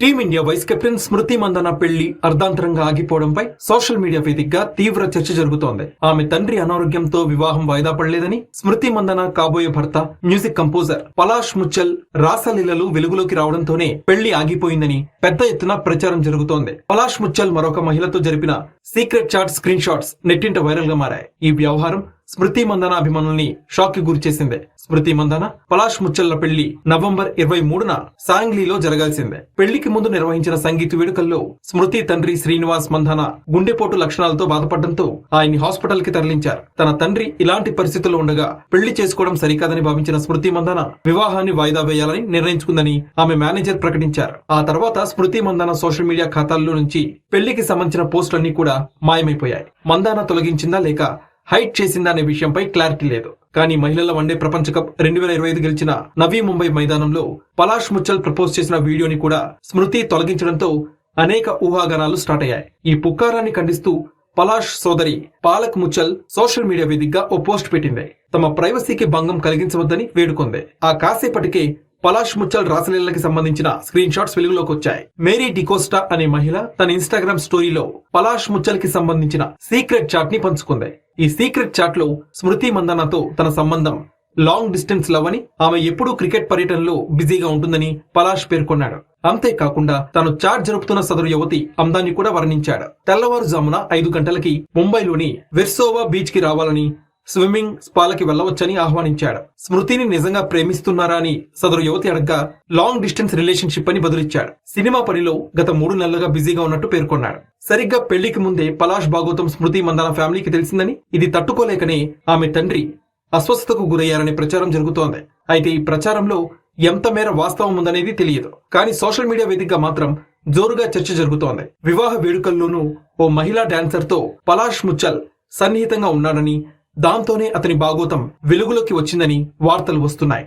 Team India vice captain Smriti Mandhana పెళ్ళి అర్ధాంతరంగా ఆగిపోవడంపై social media వేదికగా తీవ్ర చర్చ జరుగుతోంది. ఆమె తండ్రి అనారోగ్యంతో వివాహం వాయిదా పడలేదని స్మృతి మందన కాబోయే భర్త మ్యూజిక్ కంపోజర్ పలాష్ ముచ్చల్ రాసలీలలు వెలుగులోకి రావడంతోనే పెళ్ళి ఆగిపోయిందని పెద్ద ఎత్తున ప్రచారం జరుగుతోంది. పలాష్ ముచ్చల్ మరొక మహిళతో జరిపిన సీక్రెట్ చాట్ స్క్రీన్ షాట్స్ నెట్టింట వైరల్గా మారాయి. ఈ వ్యవహారం స్మృతి మందన అభిమానుల్ని షాక్కి గురిచేసింది స్మృతి మందన పలాష్ ముచ్చల్ల పెళ్ళి నవంబర్ ఇరవై మూడున సాంగ్లీలో జరగాల్సిందే. పెళ్ళికి ముందు నిర్వహించిన సంగీత వేడుకల్లో స్మృతి తండ్రి శ్రీనివాస్ మందన గుండెపోటు లక్షణాలతో బాధపడడంతో ఆయన్ని హాస్పిటల్కి తరలించారు. తన తండ్రి ఇలాంటి పరిస్థితుల్లో ఉండగా పెళ్ళి చేసుకోవడం సరికాదని భావించిన స్మృతి మందన వివాహాన్ని వాయిదా వేయాలని నిర్ణయించుకుందని ఆమె మేనేజర్ ప్రకటించారు. ఆ తర్వాత స్మృతి మందన సోషల్ మీడియా ఖాతాల్లో నుంచి పెళ్ళికి సంబంధించిన పోస్టులన్నీ కూడా మాయమైపోయాయి. మందాన తొలగించిందా లేక హైట్ చేసిందా అనే విషయంపై క్లారిటీ లేదు. కానీ మహిళల వన్డే ప్రపంచ కప్ రెండు వేల ఇరవై ఐదు గెలిచిన నవీ ముంబై మైదానంలో పలాష్ ముచ్చల్ ప్రపోజ్ చేసిన వీడియోని కూడా స్మృతి తొలగించడంతో అనేక ఊహాగానాలు స్టార్ట్ అయ్యాయి. ఈ పుక్కారాన్ని ఖండిస్తూ పలాష్ సోదరి పాలక్ ముచ్చల్ సోషల్ మీడియా వేదికగా ఓ పోస్ట్ పెట్టింది. తమ ప్రైవసీకి భంగం కలిగించవద్దని వేడుకొంది. ఆ కాసేపటికే పలాష్ ముచ్చల్ రాసలీలకి సంబంధించిన స్క్రీన్ షాట్స్ వెలుగులోకి వచ్చాయి. మేరీ డికోస్టా అనే మహిళ తన ఇన్స్టాగ్రామ్ స్టోరీలో పలాష్ ముచ్చల్కి సంబంధించిన సీక్రెట్ చాట్ని పంచుకుంది. ఈ సీక్రెట్ చాట్లో స్మృతి మందనతో తన సంబంధం లాంగ్ డిస్టెన్స్ లవ్ అని ఆమె ఎప్పుడూ క్రికెట్ పర్యటనలో బిజీగా ఉంటుందని పలాష్ పేర్కొన్నాడు. అంతేకాకుండా తాను చాట్ జరుపుతున్న సదరు యువతి అందాన్ని కూడా వర్ణించాడు. తెల్లవారుజామున ఐదు గంటలకి ముంబైలోని వెర్సోవా బీచ్కి రావాలని స్విమ్మింగ్ స్పాలకి వెళ్ళవచ్చని ఆహ్వానించాడు. స్మృతిని నిజంగా ప్రేమిస్తున్నారా అని సదరు యువతి అడగ్గా లాంగ్ డిస్టెన్స్ రిలేషన్షిప్ అని బదులిచ్చాడు. సినిమా పనిలో గత మూడు నెలలుగా బిజీగా ఉన్నట్టు పేర్కొన్నాడు. సరిగ్గా పెళ్ళికి ముందే పలాష్ భాగవతం స్మృతి మందన ఫ్యామిలీకి తెలిసిందని ఇది తట్టుకోలేకనే ఆమె తండ్రి అస్వస్థతకు గురయ్యారనే ప్రచారం జరుగుతోంది. అయితే ఈ ప్రచారంలో ఎంత మేర వాస్తవం ఉందనేది తెలియదు. కానీ సోషల్ మీడియా వేదికగా మాత్రం జోరుగా చర్చ జరుగుతోంది. వివాహ వేడుకల్లోనూ ఓ మహిళా డాన్సర్తో పలాష్ ముచ్చల్ సన్నిహితంగా ఉన్నాడని దాంతోనే అతని భాగోతం వెలుగులోకి వచ్చిందని వార్తలు వస్తున్నాయి.